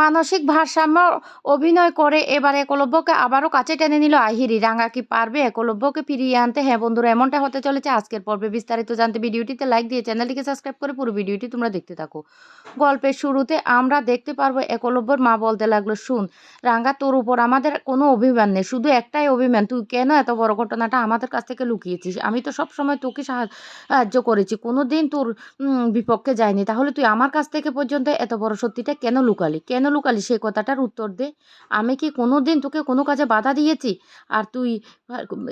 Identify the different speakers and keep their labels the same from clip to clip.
Speaker 1: মানসিক ভারসাম্য অভিনয় করে এবার একলব্যকে আবারও কাছে টেনে নিল আহিরি। রাঙা কি পারবে? একলব্যকে ফিরিয়ে আনতে? হ্যাঁ বন্ধুরা, এমনটা হতে চলেছে আজকের পর্বে। বিস্তারিত জানতে ভিডিওটিতে লাইক দিয়ে চ্যানেলটিকে সাবস্ক্রাইব করে পুরো ভিডিওটি তোমরা দেখতে থাকো। গল্পের শুরুতে আমরা দেখতে পারব একলব্যর মা বলতে লাগল, শুন রাঙ্গা তোর উপর আমাদের কোনো অভিমান নেই। শুধু একটাই অভিমান। তুই কেন এত বড় ঘটনাটা আমাদের কাছ থেকে লুকিয়েছিস? আমি তো সব সময় তোকে সাহায্য করেছি। কোনো দিন তোর বিপক্ষে যায়নি তাহলে তুই আমার কাছ থেকে পর্যন্ত এত বড় সত্যিটা কেন লুকালি? কেন লুকালি? সে কথাটার উত্তর দে। আমি কি কোনো দিন তোকে কোনো কাজে বাধা দিয়েছি? আর তুই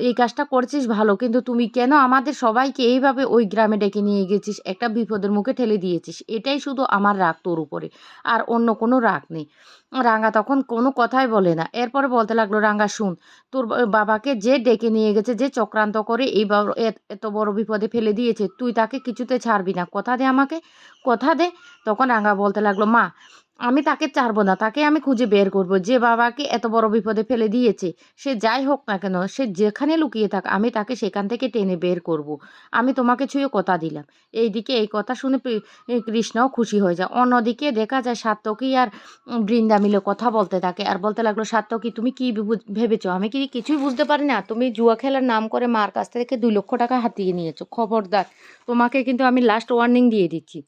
Speaker 1: এই কাজটা করছিস ভালো, কিন্তু তুমি কেন আমাদের সবাইকে এইভাবে ওই গ্রামে ডেকে নিয়ে গেছিস? একটা বিপদের মুখে ঠেলে দিয়েছিস। এটাই শুধু আমার রাগ তোর উপরে, আর অন্য কোনো রাগ নেই। রাঙ্গা তখন কোনো কথাই বলে না। এরপরে বলতে লাগল, রাঙ্গা, শুন, তোর বাবাকে যে ডেকে নিয়ে গেছে, যে চক্রান্ত করে এই এত বড় বিপদে ফেলে দিয়েছে, তুই তাকে কিছুতে ছাড়বি না। কথা দে আমাকে, কথা দে। তখন রাঙ্গা বলতে লাগল, মা আমি তাকে ছাড়বো না, তাকে আমি খুঁজে বের করব। যে বাবাকে এত বড় বিপদে ফেলে দিয়েছে, সে যাই হোক না কেন, সে যেখানে লুকিয়ে থাক, আমি তাকে সেখান থেকে টেনে বের করব। আমি তোমাকে ছুঁয়ে কথা দিলাম। এইদিকে এই কথা শুনে কৃষ্ণও খুশি হয়ে যায়। অন্যদিকে দেখা যায় সাত্তকী আর বৃন্দা মিলে কথা বলতে থাকে। আর বলতে লাগল সাত্তকী তুমি কি ভেবেছো? আমি কি কিছুই বুঝতে পারি না। তুমি জুয়া খেলার নাম করে মার কাছ থেকে দুই লক্ষ টাকা হাতিয়ে নিয়েছো। খবরদার, তোমাকে কিন্তু আমি লাস্ট ওয়ার্নিং দিয়ে দিচ্ছি।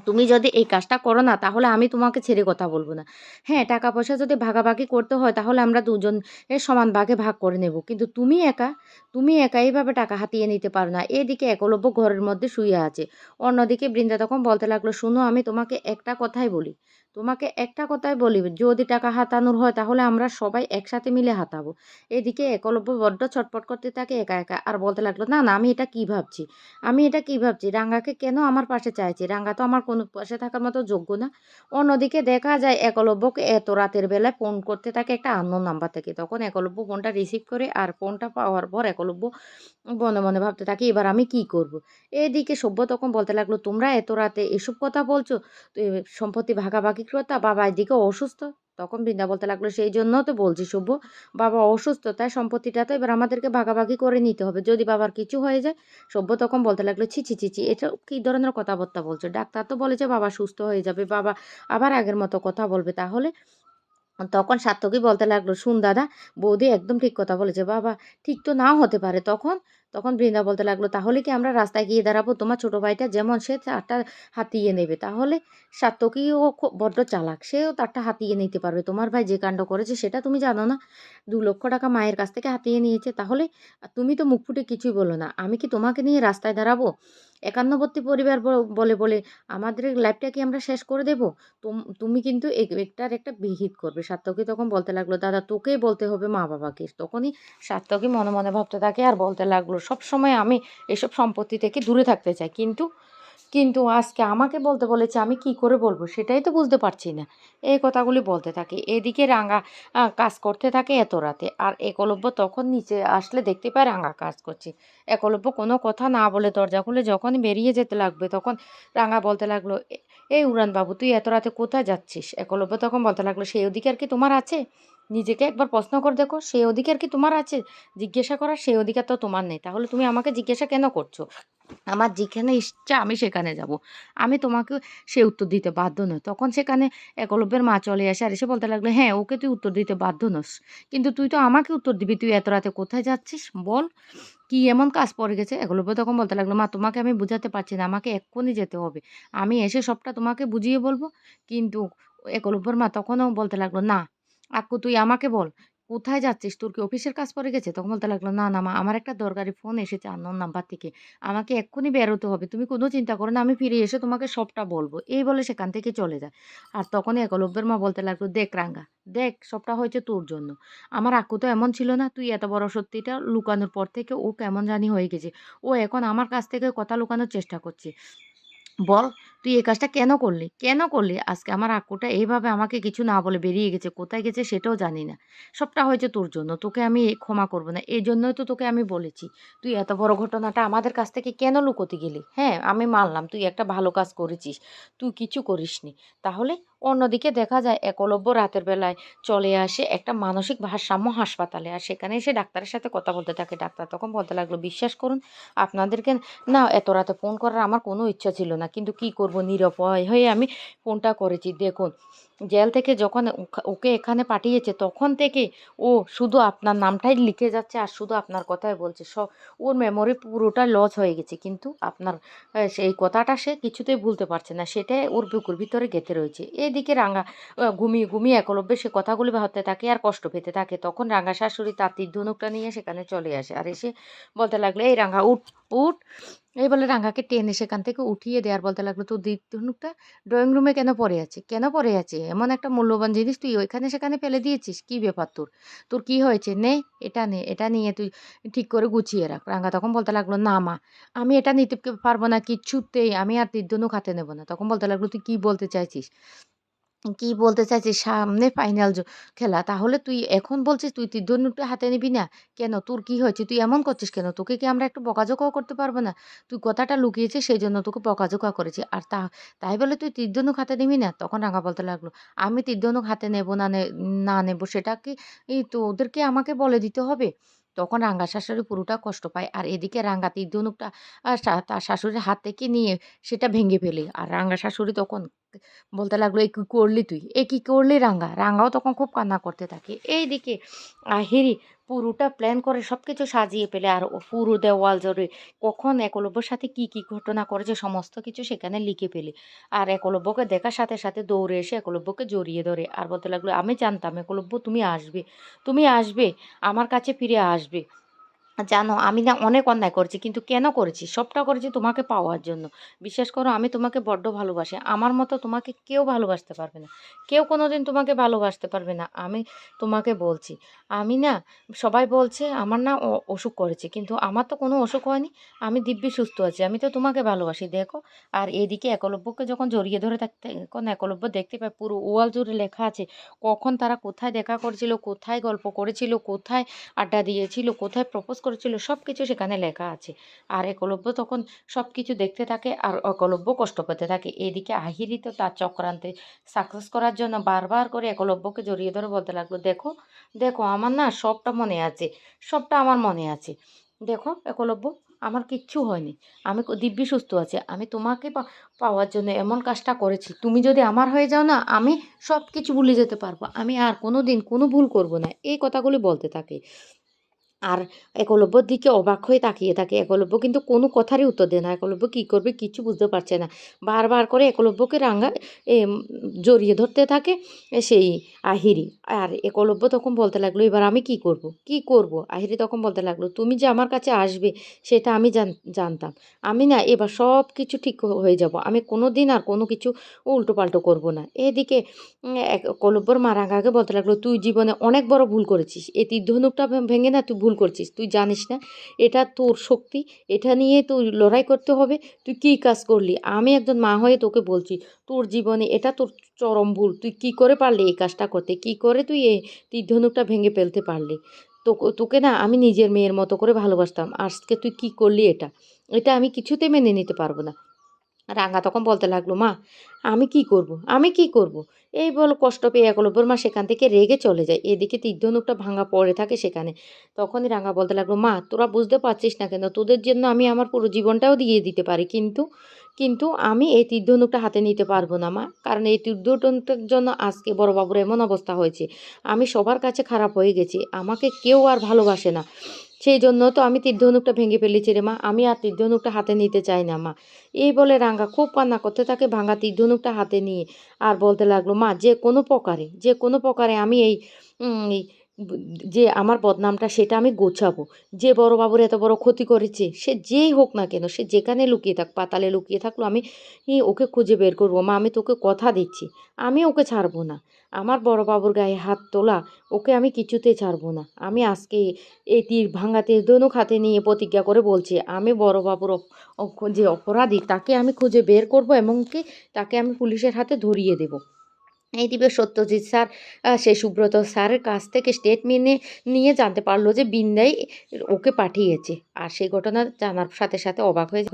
Speaker 1: তুমি যদি এই কাজটা করো না, তাহলে আমি তোমাকে ছেড়ে কথা বলব না। হ্যাঁ টাকা পয়সা যদি ভাগাভাগি করতে হয়, তাহলে আমরা দুজন এর সমান ভাগে ভাগ করে নেব। কিন্তু তুমি একা তুমি একা এইভাবে টাকা হাতিয়ে নিতে পারো না। এদিকে একলব্য ঘরের মধ্যে শুয়ে আছে। অন্যদিকে বৃন্দা তখন বলতে লাগল, শুনো, আমি তোমাকে একটা কথাই বলি। তোমাকে একটা কথাই বলি, যদি টাকা হাতানোর হয় তাহলে আমরা সবাই একসাথে মিলে হাতাবো। এদিকে একলব্য বড্ড ছটপট করতে থাকে একা একা আর বলতে লাগল, না না, আমি এটা কি ভাবছি? আমি এটা কি ভাবছি? রাঙ্গাকে কেন আমার পাশে চাইছি? রাঙ্গা তো আমার কোনো পাশে থাকার মতো যোগ্য না। অন্যদিকে দেখা যায় একলব্যকে এত রাতের বেলায় ফোন করতে থাকে একটা আন্ন নাম্বার থেকে। তখন একলব্য ফোনটা রিসিভ করে আর ফোনটা পাওয়ার পর একলব্য মনে মনে ভাবতে থাকে, এবার আমি কি করব। এদিকে সভ্য তখন বলতে লাগল, তোমরা এত রাতে এসব কথা বলছো? সম্পত্তি ভাগাভাগি কথা বাবা এদিকে অসুস্থ। তখন বৃন্দা বলতে লাগল সেই জন্য তো বলছি শুভ, বাবা অসুস্থ, তাই সম্পত্তিটা তো এবার আমাদেরকে ভাগাভাগি করে নিতে হবে। যদি বাবার কিছু হয়ে যায় সভ্য তখন বলতে লাগল, ছি ছি ছি ছি, এটা কী ধরনের কথাবার্তা বলছো? ডাক্তার তো বলেছে বাবা সুস্থ হয়ে যাবে, বাবা আবার আগের মতো কথা বলবে। তাহলে তখন সার্থকই বলতে লাগল, শুন দাদা, বৌদি একদম ঠিক কথা বলেছে, বাবা ঠিক তো নাও হতে পারে। তখন তখন বৃন্দা বলতে লাগল, তাহলে কি আমরা রাস্তায় গিয়ে দাঁড়াবো? তোমার ছোট ভাইটা যেমন সে তারটা হাতিয়ে নেবে। তাহলে সার্থকীও খুব বড্ড চালাক, সেও তারটা হাতিয়ে নিতে পারবে। তোমার ভাই যে কাণ্ড করেছে সেটা তুমি জানো না। দু লক্ষ টাকা মায়ের কাছ থেকে হাতিয়ে নিয়েছে। তাহলে তুমি তো মুখ ফুটে কিছুই বলো না। আমি কি তোমাকে নিয়ে রাস্তায় দাঁড়াবো? একান্নবর্তী পরিবার বলে বলে, আমাদের লাইফটা কি আমরা শেষ করে দেবো? তুম- কিন্তু এক- একটার একটা বিহিত করবে। সার্থকী তখন বলতে লাগল, দাদা, তোকেই বলতে হবে মা বাবাকে তখনই সার্থকী মনে মনে ভাবতে থাকে আর বলতে লাগল সব সময় আমি এসব সম্পত্তি থেকে দূরে থাকতে চাই। কিন্তু কিন্তু আজকে আমাকে বলতে বলেছে, আমি কি করে বলব? সেটাই তো বুঝতে পারছি না। এই কথাগুলি বলতে থাকে। এদিকে রাঙা কাজ করতে থাকে এত রাতে। আর একলব্য তখন নিচে আসলে দেখতে পায় রাঙা কাজ করছে। একলব্য কোনো কথা না বলে দরজা খুলে যখন বেরিয়ে যেতে লাগবে, তখন রাঙা বলতে লাগল, "এ- এই উড়ান বাবু তুই এত রাতে কোথায় যাচ্ছিস? একলব্য তখন বলতে লাগল সেই অধিকার কি তোমার আছে? নিজেকে একবার প্রশ্ন করে দেখো সেই অধিকার কি তোমার আছে? জিজ্ঞাসা করার সেই অধিকার তো তোমার নেই। তাহলে তুমি আমাকে জিজ্ঞাসা কেন করছ? আমার যেখানে ইচ্ছা আমি সেখানে যাব। আমি তোমাকে সে উত্তর দিতে বাধ্য নই। তখন সেখানে একলব্যের মা চলে আসে আর এসে বলতে লাগল হ্যাঁ ওকে তুই উত্তর দিতে বাধ্য নস। কিন্তু তুই তো আমাকে উত্তর দিবি। তুই এত রাতে কোথায় যাচ্ছিস? বল, কি এমন কাজ পড়ে গেছে? একলব্য তখন বলতে লাগল, মা, তোমাকে আমি বুঝাতে পারছি না। আমাকে এক্ষুনি যেতে হবে। আমি এসে সবটা তোমাকে বুঝিয়ে বলব। কিন্তু একলব্যর মা তখনও বলতে লাগল, না আক্কু তুই আমাকে বল, কোথায় যাচ্ছিস? তোর কি অফিসের কাজ পড়ে গেছে? তখন বলতে লাগল, না না, মা, আমার একটা দরকারি ফোন এসেছে আননোন নাম্বার থেকে। আমাকে এক্ষুনি বেরোতে হবে। তুমি কোনো চিন্তা করো না, আমি ফিরে এসে তোমাকে সবটা বলব। এই বলে সেখান থেকে চলে যায়। আর তখনই একলব্যের মা বলতে লাগল, দেখ রাঙ্গা, দেখ, সবটা হয়েছে তোর জন্য। আমার আক্কু তো এমন ছিল না, তুই এত বড় সত্যিটা লুকানোর পর থেকে ও কেমন জানি হয়ে গেছে। ও এখন আমার কাছ থেকে কথা লুকানোর চেষ্টা করছে। বল তুই এই কাজটা কেন করলি? কেন করলি? আজকে আমার আক্কুটা এইভাবে আমাকে কিছু না বলে বেরিয়ে গেছে, কোথায় গেছে সেটাও জানি না। সবটা হয়েছে তোর জন্য। তোকে আমি ক্ষমা করব না। এই জন্যই তো তোকে আমি বলেছি, তুই এত বড় ঘটনাটা আমাদের কাছ থেকে কেন লুকোতে গেলি? হ্যাঁ আমি মানলাম, তুই একটা ভালো কাজ করেছিস, তুই কিছু করিসনি। তাহলে অন্যদিকে দেখা যায় একলব্য রাতের বেলায় চলে আসে একটা মানসিক ভারসাম্য হাসপাতালে। আর সেখানে এসে ডাক্তারের সাথে কথা বলতে থাকে। ডাক্তার তখন বলতে লাগল, বিশ্বাস করুন, আপনাদেরকে না, এত রাতে ফোন করার আমার কোনো ইচ্ছা ছিল না। কিন্তু কি করব? নিরপয় হয়ে আমি ফোনটা করেছি। দেখুন জেল থেকে যখন ওকে এখানে পাঠিয়েছে, তখন থেকে ও শুধু আপনার নামটাই লিখে যাচ্ছে আর শুধু আপনার কথাই বলছে। সব ওর মেমোরি পুরোটা লস হয়ে গেছে। কিন্তু আপনার সেই কথাটা সে কিছুতেই ভুলতে পারছে না। সেটাই ওর বুকুর ভিতরে গেঁথে রয়েছে। এদিকে রাঙা ঘুমিয়ে ঘুমিয়ে একলব্যে সে কথাগুলি ভাবতে থাকে আর কষ্ট পেতে থাকে। তখন রাঙা শাশুড়ি তার তীর ধনুকটা নিয়ে সেখানে চলে আসে। আর এসে বলতে লাগল, এই রাঙা, উঠ উঠ। এই বলে রাঙাকে টেনে সেখান থেকে উঠিয়ে দেওয়ার বলতে লাগল, তীর ধনুকটা ড্রয়িং রুমে কেন পড়ে আছে? কেন পড়ে আছে? এমন একটা মূল্যবান জিনিস তুই ওইখানে সেখানে ফেলে দিয়েছিস? কি ব্যাপার তোর? তোর কি হয়েছে? নে, এটা নে, এটা নিয়ে তুই ঠিক করে গুছিয়ে রাখ। রাঙা তখন বলতে লাগল, না মা, আমি এটা নিতে পারব না কিচ্ছুতেই, আমি আর তীর ধনুক হাতে নেব না। তখন বলতে লাগল, তুই কি বলতে চাইছিস? কি বলতে চাইছি? সামনে ফাইনাল খেলা। তাহলে তুই এখন বলছিস তুই তীর ধনুকটা হাতে নিবি না। কেন? তোর কি হয়েছে? তুই এমন করছিস কেন? তোকে কি আমরা একটু বকাঝকাও করতে পারব না? তুই কথাটা লুকিয়েছিস সেই জন্য তোকে বকাঝকা করেছি। আর তা, তাই বলে তুই তীর ধনুক হাতে নিবি না? তখন রাঙা বলতে লাগল, আমি তীর ধনুক হাতে নেব না নে- নেব, সেটা কি তো ওদেরকে আমাকে বলে দিতে হবে? তখন রাঙ্গা শাশুড়ি পুরোটা কষ্ট পায়। আর এদিকে রাঙ্গা তীর ধনুকটা তার শাশুড়ির হাত থেকে নিয়ে সেটা ভেঙে ফেলে। আর রাঙ্গা শাশুড়ি তখন বলতে লাগল, এ কী করলি তুই? এ কী করলি রাঙ্গা? রাঙ্গাও তখন খুব কান্না করতে থাকে। এইদিকে আহিরি পুরোটা প্ল্যান করে সব কিছু সাজিয়ে পেলে আর পুরো দেওয়াল জুড়ে কখন একলব্যর সাথে কি কি ঘটনা করেছে সমস্ত কিছু সেখানে লিখে ফেলে। আর একলব্যকে দেখার সাথে সাথে দৌড়ে এসে একলব্যকে জড়িয়ে ধরে। আর বলতে লাগল, আমি জানতাম একলব্য তুমি আসবে। তুমি আসবে, আমার কাছে ফিরে আসবে। জানো, আমি না অনেক অন্যায় করেছি, কিন্তু কেন করেছি? সবটা করেছি তোমাকে পাওয়ার জন্য। বিশ্বাস করো, আমি তোমাকে বড্ড ভালোবাসি। আমার মতো তোমাকে কেউ ভালোবাসতে পারবে না। কেউ কোনো দিন তোমাকে ভালোবাসতে পারবে না। আমি তোমাকে বলছি। আমি না, সবাই বলছে, আমার না অসুখ করেছে। কিন্তু আমার তো কোনো অসুখ হয়নি। আমি দিব্যি সুস্থ আছি। আমি তো তোমাকে ভালোবাসি, দেখো। আর এদিকে একলব্যকে যখন জড়িয়ে ধরে থাকতে তখন একলব্য দেখতে পায়, পুরো ওয়াল জুড়ে লেখা আছে, কখন তারা কোথায় দেখা করেছিল, কোথায় গল্প করেছিল, কোথায় আড্ডা দিয়েছিল, কোথায় প্রপোজ করেছিল সব কিছু সেখানে লেখা আছে। আর একলব্য তখন সব কিছু দেখতে থাকে আর একলব্য কষ্ট পেতে থাকে। এদিকে আহিরি তো তার চক্রান্তে সাকসেস করার জন্য বারবার করে একলব্যকে জড়িয়ে ধরে বলতে লাগল, দেখো দেখো, আমার না সবটা মনে আছে, সবটা আমার মনে আছে। দেখো, একলব্য, আমার কিচ্ছু হয়নি। আমি দিব্যি সুস্থ আছি। আমি তোমাকে পাওয়ার জন্য এমন কাজটা করেছি। তুমি যদি আমার হয়ে যাও না, আমি সব কিছু ভুলে যেতে পারব। আমি আর কোনো দিন কোনো ভুল করব না। এই কথাগুলি বলতে থাকে। আর একলব্যর দিকে অবাক হয়ে তাকিয়ে থাকে। একলব্য কিন্তু কোনো কথারই উত্তর দেয় না। একলব্য কী করবে কিছু বুঝতে পারছে না। বারবার করে একলব্যকে রাঙ্গা জড়িয়ে ধরতে থাকে সেই আহিরি। আর একলব্য তখন বলতে লাগল এবার আমি কি করব? কি করব? আহিরি তখন বলতে লাগল তুমি যে আমার কাছে আসবে সেটা আমি জানতাম। আমি না এবার সব কিছু ঠিক হয়ে যাব। আমি কোনো দিন আর কোনো কিছু উল্টো পাল্টো করব না। এদিকে উম, এক কলব্বর মা রাঙাকে বলতে লাগল তুই জীবনে অনেক বড় ভুল করেছিস। এই তীর ধনুকটা ভে- ভেঙে না তুই ভুল করছিস, তুই জানিস না। এটা তোর শক্তি, এটা নিয়ে তুই লড়াই করতে হবে, তুই কী কাজ করলি? আমি একজন মা হয়ে তোকে বলছি, তোর জীবনে এটা তোর চরম ভুল, তুই কি করে পারলি এই কাজটা করতে? কি করে তুই এই তীর ধনুকটা ভেঙে ফেলতে পারলি? তো তোকে না আমি নিজের মেয়ের মতো করে ভালোবাসতাম, আজকে তুই কি করলি এটা? এটা আমি কিছুতে মেনে নিতে পারব না। রাঙা তখন বলতে লাগল, মা, আমি কি করব? আমি কি করব? এই বল, কষ্ট পেয়ে একলব্যর মা সেখান থেকে রেগে চলে যায়। এদিকে তীর্ধনুকটা ভাঙা পড়ে থাকে সেখানে। তখনই রাঙা বলতে লাগল, মা, তোরা বুঝতে পারছিস না কেন? তোদের জন্য আমি আমার পুরো জীবনটাও দিয়ে দিতে পারি। কিন্তু কিন্তু আমি এই তীর্ধনুকটা হাতে নিতে পারব না, মা। কারণ এই তীর্ধনুকটার জন্য আজকে বড়বাবুর এমন অবস্থা হয়েছে। আমি সবার কাছে খারাপ হয়ে গেছি। আমাকে কেউ আর ভালোবাসে না। সেই জন্য তো আমি তীর্ধনুকটা ভেঙে ফেলেছি রে মা। আমি আর তীর্ধনুকটা হাতে নিতে চাই না মা। এই বলে রাঙ্গা খুব কান্না করতে থাকে ভাঙা তীর্ধনুকটা হাতে নিয়ে আর বলতে লাগল, মা, যে কোনো প্রকারে, যে কোনো প্রকারে আমি এই যে আমার বদনামটা সেটা আমি গোছাবো। যে বড় বাবুর এত বড় ক্ষতি করেছে, সে যেই হোক না কেন, সে যেখানে লুকিয়ে থাক, পাতালে লুকিয়ে থাকল, আমি ওকে খুঁজে বের করব। মা, আমি তোকে কথা দিচ্ছি। আমি ওকে ছাড়বো না। আমার বড় বাবুর গায়ে হাত তোলা, ওকে আমি কিছুতে ছাড়বো না। আমি আজকে এই তীর ভাঙাতে ধনুক হাতে নিয়ে প্রতিজ্ঞা করে বলছি, আমি বড় বাবুর যে অপরাধী, তাকে আমি খুঁজে বের করব এমনকি তাকে আমি পুলিশের হাতে ধরিয়ে দেব। এই দিবে সত্যজিৎ স্যার সে সুব্রত স্যারের কাছ থেকে স্টেটমেন্ট নিয়ে জানতে পারল যে বিন্দাই ওকে পাঠিয়েছে। আর সেই ঘটনা জানার সাথে সাথে অবাক হয়ে